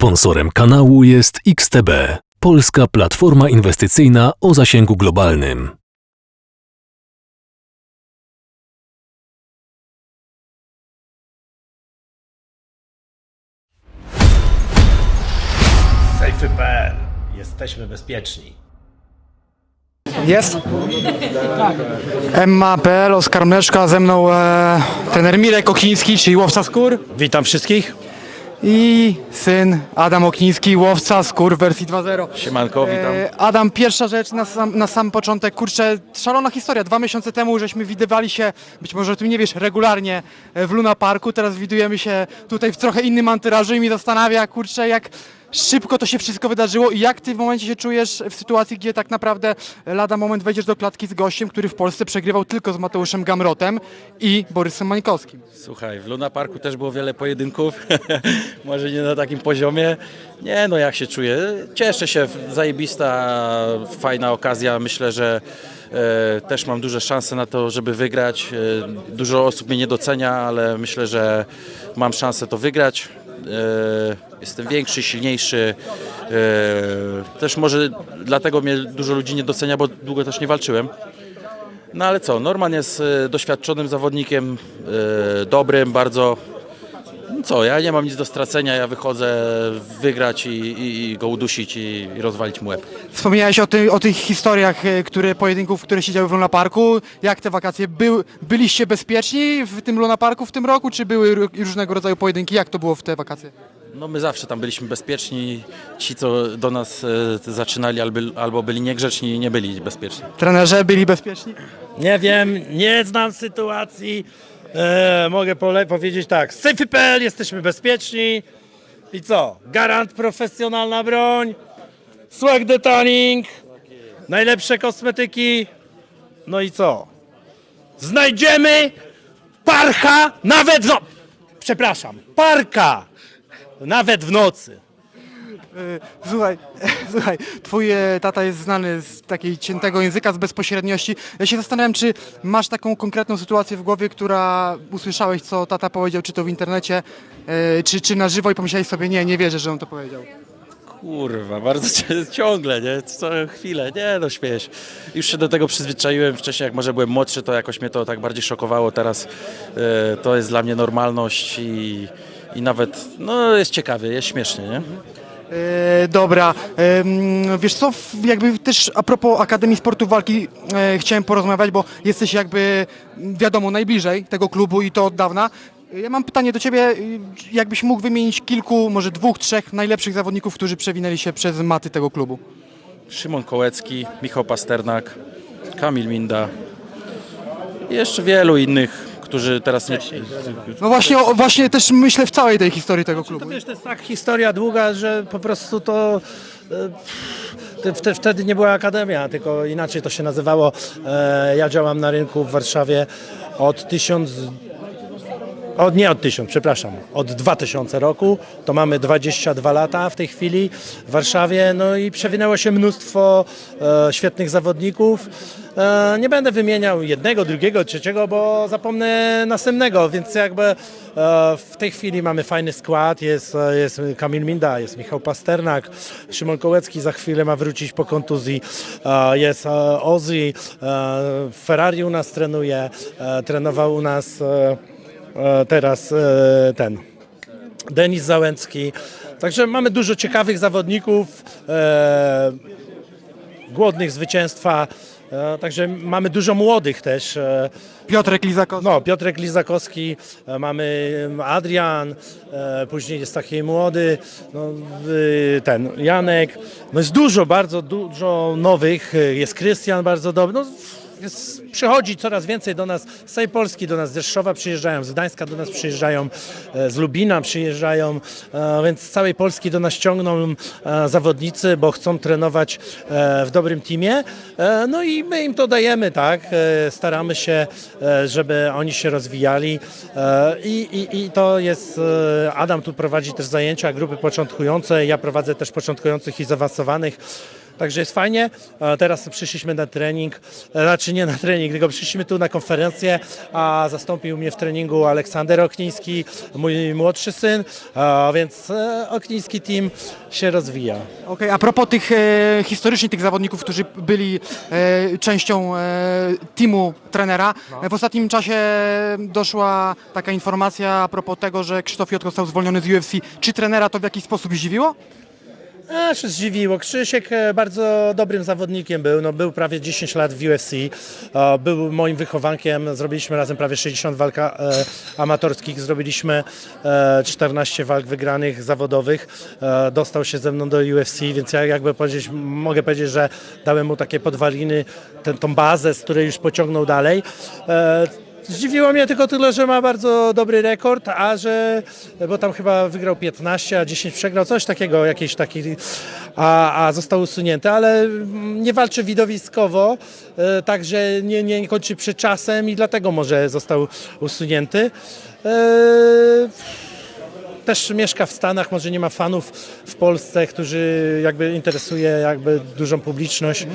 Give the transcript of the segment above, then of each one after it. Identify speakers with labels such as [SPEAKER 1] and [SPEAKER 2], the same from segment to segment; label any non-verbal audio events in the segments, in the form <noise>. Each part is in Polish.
[SPEAKER 1] Sponsorem kanału jest XTB, polska platforma inwestycyjna o zasięgu globalnym.
[SPEAKER 2] Safety.pl. Jesteśmy bezpieczni.
[SPEAKER 3] Jest? Emma.pl, Oskar Mleczka, ze mną e, trener Mirek Okniński, czyli łowca skór
[SPEAKER 2] Witam wszystkich.
[SPEAKER 3] I syn Adam Okniński, łowca skór wersji 2.0.
[SPEAKER 4] Siemanko, witam.
[SPEAKER 3] E, Adam, pierwsza rzecz na sam, na sam początek, kurczę, szalona historia. Dwa miesiące temu żeśmy widywali się, być może o tym nie wiesz, regularnie e, w Luna Parku. Teraz widujemy się tutaj w trochę innym antyrażu i mi zastanawia, kurczę, jak szybko to się wszystko wydarzyło i jak ty w momencie się czujesz w sytuacji, gdzie tak naprawdę lada moment wejdziesz do klatki z gościem, który w Polsce przegrywał tylko z Mateuszem Gamrotem i Borysem Mańkowskim.
[SPEAKER 4] Słuchaj, w Luna Parku też było wiele pojedynków, <laughs> może nie na takim poziomie. Nie no, jak się czuję? Cieszę się, zajebista, fajna okazja. Myślę, że e, też mam duże szanse na to, żeby wygrać. E, dużo osób mnie nie docenia, ale myślę, że mam szansę to wygrać. E, jestem większy, silniejszy. E, też może dlatego mnie dużo ludzi nie docenia, bo długo też nie walczyłem. No ale co, Norman jest e, doświadczonym zawodnikiem, dobrym bardzo. Co, ja nie mam nic do stracenia, ja wychodzę wygrać i, i, i go udusić i, i rozwalić mu łeb.
[SPEAKER 3] Wspomniałeś o, ty, o tych historiach, e, które, pojedynków, które się działy w Luna Parku. Jak te wakacje? Był, byliście bezpieczni w tym Luna Parku w tym roku, czy były ró- różnego rodzaju pojedynki? Jak to było w te wakacje?
[SPEAKER 4] No my zawsze tam byliśmy bezpieczni, ci co do nas e, zaczynali albo, albo byli niegrzeczni, nie byli bezpieczni.
[SPEAKER 3] Trenerze byli bezpieczni?
[SPEAKER 2] Nie wiem, nie znam sytuacji. E, mogę pole- powiedzieć tak. Z Safety.pl jesteśmy bezpieczni. I co? Garant profesjonalna broń. Swag detaning. Najlepsze kosmetyki. No i co? Znajdziemy parcha nawet w no... Przepraszam, parka nawet w nocy.
[SPEAKER 3] E, Słuchaj, <laughs> słuchaj, twój e, tata jest znany z takiej ciętego języka, z bezpośredniości. Ja się zastanawiam, czy masz taką konkretną sytuację w głowie, która usłyszałeś, co tata powiedział, czy to w internecie, e, czy, czy na żywo i pomyślałeś sobie, nie, nie wierzę, że on to powiedział.
[SPEAKER 4] Kurwa, bardzo <laughs> ciągle, nie? Co chwilę, nie no śmieję się. Już się do tego przyzwyczaiłem wcześniej, jak może byłem młodszy, to jakoś mnie to tak bardziej szokowało. Teraz e, to jest dla mnie normalność i, i nawet, no jest ciekawie, jest śmiesznie, nie?
[SPEAKER 3] E, dobra, Em, wiesz co, jakby też a propos Akademii Sportu Walki e, chciałem porozmawiać, bo jesteś jakby, wiadomo, najbliżej tego klubu i to od dawna. E, Ja mam pytanie do Ciebie, jakbyś mógł wymienić kilku, może dwóch, trzech najlepszych zawodników, którzy przewinęli się przez maty tego klubu.
[SPEAKER 4] Szymon Kołecki, Michał Pasternak, Kamil Minda jeszcze wielu innych, którzy teraz nie...
[SPEAKER 3] No właśnie, o, właśnie też myślę w całej tej historii tego klubu.
[SPEAKER 2] Wiesz, to jest tak historia długa, że po prostu to. e, to wte- Wtedy nie była akademia, tylko inaczej to się nazywało. E, Ja działam na rynku w Warszawie od 1000. Od, nie od 1000, przepraszam, od 2000 roku, to mamy 22 lata w tej chwili w Warszawie, no i przewinęło się mnóstwo e, świetnych zawodników. E, nie będę wymieniał jednego, drugiego, trzeciego, bo zapomnę następnego, więc jakby e, w tej chwili mamy fajny skład, jest, e, jest Kamil Minda, jest Michał Pasternak, Szymon Kołecki za chwilę ma wrócić po kontuzji, e, jest e, Ozzy, e, Ferrari u nas trenuje, e, trenował u nas e, teraz e, ten Denis Załęcki. Także mamy dużo ciekawych zawodników, e, głodnych zwycięstwa. E, także mamy dużo młodych też. E,
[SPEAKER 3] Piotrek Lizakowski.
[SPEAKER 2] no, Piotrek Lizakowski, e, mamy Adrian, e, później jest taki młody, no, ten Janek. No jest dużo, bardzo dużo nowych. e, Jest Krystian bardzo dobry. No, przychodzi coraz więcej do nas z całej Polski, do nas z Rzeszowa przyjeżdżają, z Gdańska do nas przyjeżdżają, e, z Lubina przyjeżdżają, e, więc z całej Polski do nas ciągną e, zawodnicy, bo chcą trenować w dobrym teamie. No i my im to dajemy, tak? Staramy się, żeby oni się rozwijali i, i, i to jest, Adam tu prowadzi też zajęcia, grupy początkujące, ja prowadzę też początkujących i zaawansowanych. Także jest fajnie. Teraz przyszliśmy na trening, znaczy nie na trening, tylko przyszliśmy tu na konferencję, a zastąpił mnie w treningu Aleksander Okniński, mój młodszy syn, a więc e, Okniński team się rozwija.
[SPEAKER 3] Okej, a propos tych e, historycznie tych zawodników, którzy byli e, częścią teamu trenera, e, w ostatnim czasie doszła taka informacja a propos tego, że Krzysztof Jotko został zwolniony z UFC. Czy trenera to w jakiś sposób zdziwiło?
[SPEAKER 2] A, się zdziwiło. Krzysiek e, bardzo dobrym zawodnikiem był. No, był prawie 10 lat w UFC. E, Był moim wychowankiem. Zrobiliśmy razem prawie 60 walk e, amatorskich. Zrobiliśmy e, 14 walk wygranych zawodowych. E, Dostał się ze mną do UFC, więc ja jakby powiedzieć, mogę powiedzieć, że dałem mu takie podwaliny, tę tą bazę, z której już pociągnął dalej. Zdziwiło mnie tylko tyle, że ma bardzo dobry rekord, a że, bo tam chyba wygrał 15, a 10 przegrał, coś takiego, jakiś taki, a, a został usunięty, ale nie walczy widowiskowo, e, także nie, nie kończy przed czasem i dlatego może został usunięty. E, też mieszka w Stanach, może nie ma fanów w Polsce, którzy jakby interesuje jakby dużą publiczność.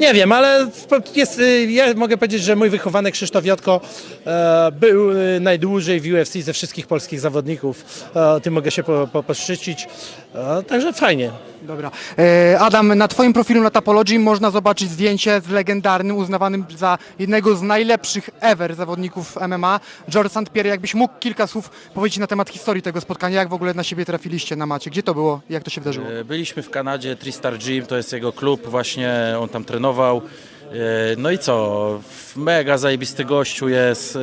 [SPEAKER 2] Nie wiem, ale jest, y, ja mogę powiedzieć, że mój wychowanek Krzysztof Jotko e, był y, najdłużej w UFC ze wszystkich polskich zawodników. E, tym mogę się po, po, poszczycić. E, także fajnie.
[SPEAKER 3] Dobra. E, Adam, na Twoim profilu na Tapology można zobaczyć zdjęcie z legendarnym, uznawanym za jednego z najlepszych ever zawodników MMA, George St. Pierre. Jakbyś mógł kilka słów powiedzieć na temat historii tego spotkania, jak w ogóle na siebie trafiliście na macie, gdzie to było, jak to się wydarzyło?
[SPEAKER 4] E, Byliśmy w Kanadzie, Tristar Gym, to jest jego klub, właśnie on tam trenował. E, No i co, mega zajebisty gościu jest. E,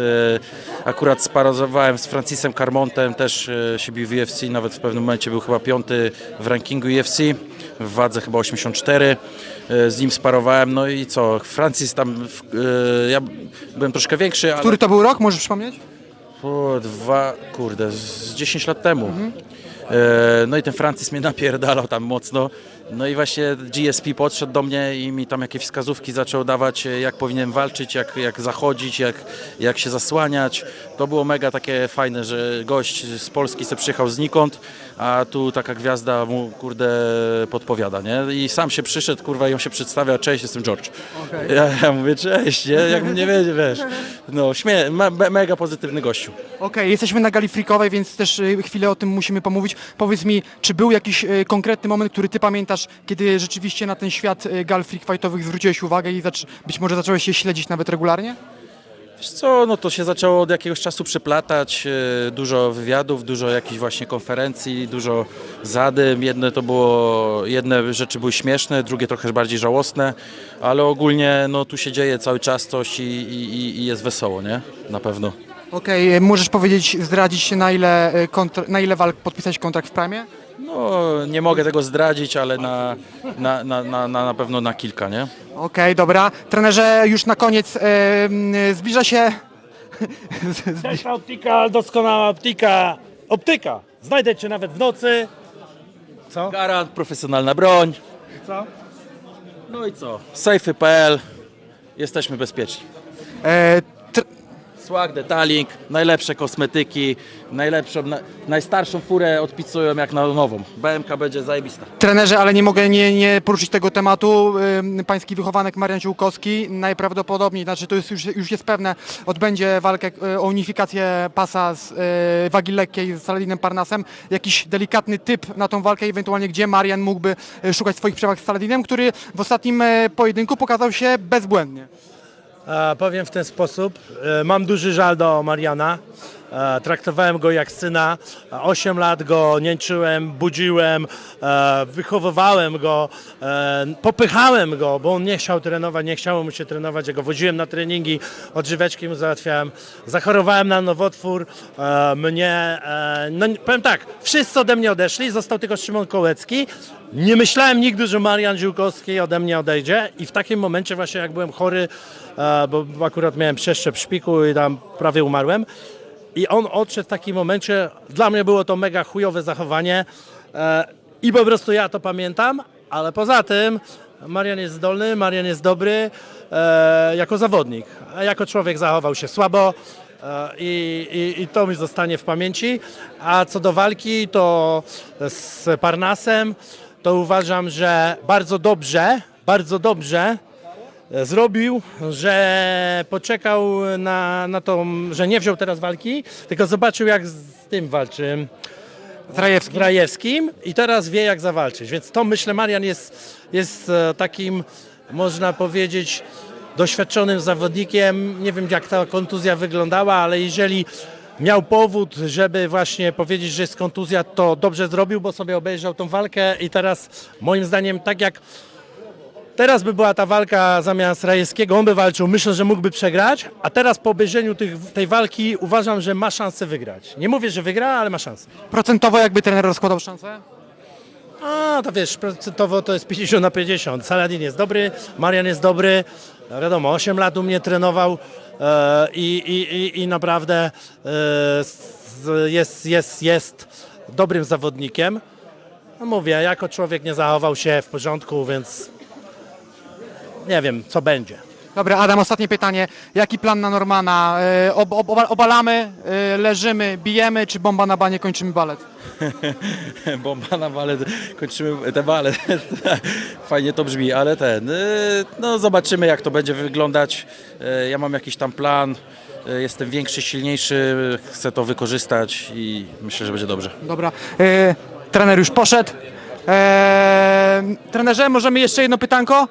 [SPEAKER 4] Akurat sparozowałem z Francisem Carmontem, też e, się bił w UFC, nawet w pewnym momencie był chyba piąty w rankingu UFC, w wadze chyba 84. E, Z nim sparowałem, no i co, Francis tam, ja byłem troszkę większy, ale...
[SPEAKER 3] Który to był rok, możesz przypomnieć?
[SPEAKER 4] O, dwa, kurde, z 10 lat temu. E, no i ten Francis mnie napierdalał tam mocno. No i właśnie GSP podszedł do mnie i mi tam jakieś wskazówki zaczął dawać, e, jak powinienem walczyć, jak, jak zachodzić, jak, jak się zasłaniać. To było mega takie fajne, że gość z Polski se przyjechał znikąd, a tu taka gwiazda mu, kurde, podpowiada, nie? I sam się przyszedł, kurwa, i on się przedstawia, cześć, jestem George. Ja, ja mówię, cześć, nie? Jak mnie wiedzie, wiesz. No, śmie, me, me- mega pozytywny gościu.
[SPEAKER 3] Okej, jesteśmy na gali freakowej, więc też y, chwilę o tym musimy pomówić. Powiedz mi, czy był jakiś y, konkretny moment, który ty pamiętasz, kiedy rzeczywiście na ten świat y, gal freak fightowych zwróciłeś uwagę i być może zacząłeś się śledzić nawet regularnie?
[SPEAKER 4] Wiesz co, no to się zaczęło od jakiegoś czasu przeplatać, e, dużo wywiadów, dużo jakichś właśnie konferencji, dużo zadym. Jedne to było, jedne rzeczy były śmieszne, drugie trochę bardziej żałosne, ale ogólnie no tu się dzieje cały czas coś i, i, i jest wesoło, nie? Na pewno.
[SPEAKER 3] Okej, y, możesz powiedzieć, zdradzić na ile, y, kontr- na ile walk podpisać kontrakt w Prime?
[SPEAKER 4] No nie mogę tego zdradzić, ale na, na, na, na, na na pewno na kilka, nie?
[SPEAKER 3] Okej, dobra. Trenerze, już na koniec y, zbliża się... <laughs>
[SPEAKER 2] Cześć optyka, doskonała optyka. Optyka. Znajdę cię nawet w nocy. Co?
[SPEAKER 4] Garant, profesjonalna broń.
[SPEAKER 2] Co?
[SPEAKER 4] No i co? Safety.pl, jesteśmy bezpieczni.
[SPEAKER 3] E,
[SPEAKER 4] Swag, detailing, najlepsze kosmetyki, najlepszą, na, najstarszą furę odpisują jak na nową. BMK będzie zajebista.
[SPEAKER 3] Trenerze, ale nie mogę nie, nie poruszyć tego tematu. Pański wychowanek Marian Ziółkowski najprawdopodobniej, znaczy to jest już, już jest pewne, odbędzie walkę y, o unifikację pasa z y, wagi lekkiej z Saladinem Parnasem. Jakiś delikatny typ na tą walkę, ewentualnie gdzie Marian mógłby y, szukać swoich przewag z Saladinem, który w ostatnim pojedynku pokazał się bezbłędnie.
[SPEAKER 2] Powiem w ten sposób. E, mam duży żal do Mariana. E, traktowałem go jak syna. 8 lat go nięczyłem, budziłem, e, wychowywałem go, e, popychałem go, bo on nie chciał trenować, nie chciało mu się trenować. Ja go na treningi, odżyweczki mu załatwiałem. Zachorowałem na nowotwór. Mnie, no powiem tak, wszyscy ode mnie odeszli, został tylko Szymon Kołecki. Nie myślałem nigdy, że Marian Ziółkowski ode mnie odejdzie i w takim momencie właśnie jak byłem chory, bo akurat miałem przeszczep szpiku i tam prawie umarłem i on odszedł w takim momencie, dla mnie było to mega chujowe zachowanie e, i po prostu ja to pamiętam, ale poza tym Marian jest zdolny, Marian jest dobry e, jako zawodnik, a jako człowiek zachował się słabo. E, I, i, I to mi zostanie w pamięci. A co do walki, to z Parnasem to uważam, że bardzo dobrze, bardzo dobrze zrobił, że poczekał na, na to, że nie wziął teraz walki, tylko zobaczył jak z tym walczy.
[SPEAKER 3] Zrajewski.
[SPEAKER 2] z Rajewskim i teraz wie jak zawalczyć. Więc to myślę Marian jest, jest e, takim, można powiedzieć, doświadczonym zawodnikiem. Nie wiem jak ta kontuzja wyglądała, ale jeżeli miał powód, żeby właśnie powiedzieć, że jest kontuzja, to dobrze zrobił, bo sobie obejrzał tą walkę i teraz moim zdaniem tak jak Teraz by była ta walka zamiast Rajewskiego, on by walczył, myślę, że mógłby przegrać, a teraz po obejrzeniu tych, tej walki uważam, że ma szansę wygrać. Nie mówię, że wygra, ale ma szansę.
[SPEAKER 3] Procentowo jakby trener rozkładał szansę?
[SPEAKER 2] A, to wiesz, procentowo to jest 50 na 50. Saladin jest dobry, Marian jest dobry. No wiadomo, 8 lat u mnie trenował e, i, i, i, naprawdę e, jest, jest, jest dobrym zawodnikiem. No mówię, jako człowiek nie zachował się w porządku, więc nie wiem, co będzie.
[SPEAKER 3] Dobra, Adam, ostatnie pytanie. Jaki plan na Normana? E, ob, ob, oba- obalamy, e, leżymy, bijemy, czy bomba na banie, kończymy balet? <laughs>
[SPEAKER 4] Bomba na balet, kończymy te balet. <laughs> Fajnie to brzmi, ale ten, y, no zobaczymy jak to będzie wyglądać. Y, Ja mam jakiś tam plan, y, jestem większy, silniejszy, chcę to wykorzystać i myślę, że będzie dobrze.
[SPEAKER 3] Dobra, e, trener już poszedł. E, trenerze, możemy jeszcze jedno pytanko?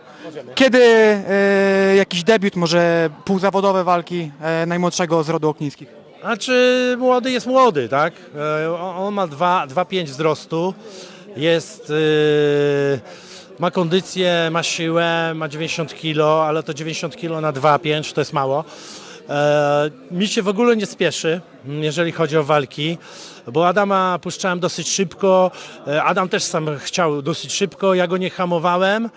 [SPEAKER 3] Kiedy e, jakiś debiut, może półzawodowe walki e, najmłodszego z rodu Oknińskich?
[SPEAKER 2] Znaczy młody jest młody, tak? E, On ma dwa- 2,5 wzrostu, jest, yy, ma kondycję, ma siłę, ma 90 kg, ale to 90 kg na 2,5 to jest mało. E, Mi się w ogóle nie spieszy, jeżeli chodzi o walki, bo Adama puszczałem dosyć szybko, e, Adam też sam chciał dosyć szybko, ja go nie hamowałem.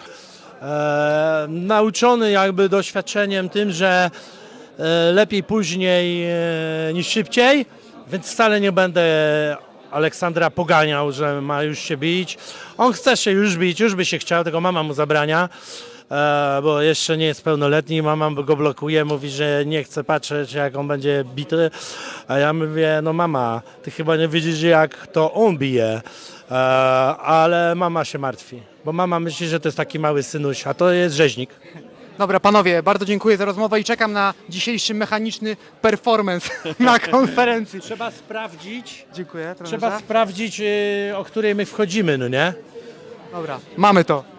[SPEAKER 2] E, nauczony jakby doświadczeniem tym, że lepiej później niż szybciej, więc wcale nie będę Aleksandra poganiał, że ma już się bić. On chce się już bić, już by się chciał, tylko mama mu zabrania, bo jeszcze nie jest pełnoletni. Mama go blokuje, mówi, że nie chce patrzeć, jak on będzie bity. A ja mówię, no mama, ty chyba nie widzisz, jak to on bije. E, ale mama się martwi, bo mama myśli, że to jest taki mały synuś, a to jest rzeźnik.
[SPEAKER 3] Dobra, panowie, bardzo dziękuję za rozmowę i czekam na dzisiejszy mechaniczny performance <laughs> na konferencji.
[SPEAKER 2] Trzeba sprawdzić,
[SPEAKER 3] Dziękuję, trenerze.
[SPEAKER 2] trzeba sprawdzić, y, o której my wchodzimy, no nie?
[SPEAKER 3] Dobra, mamy to.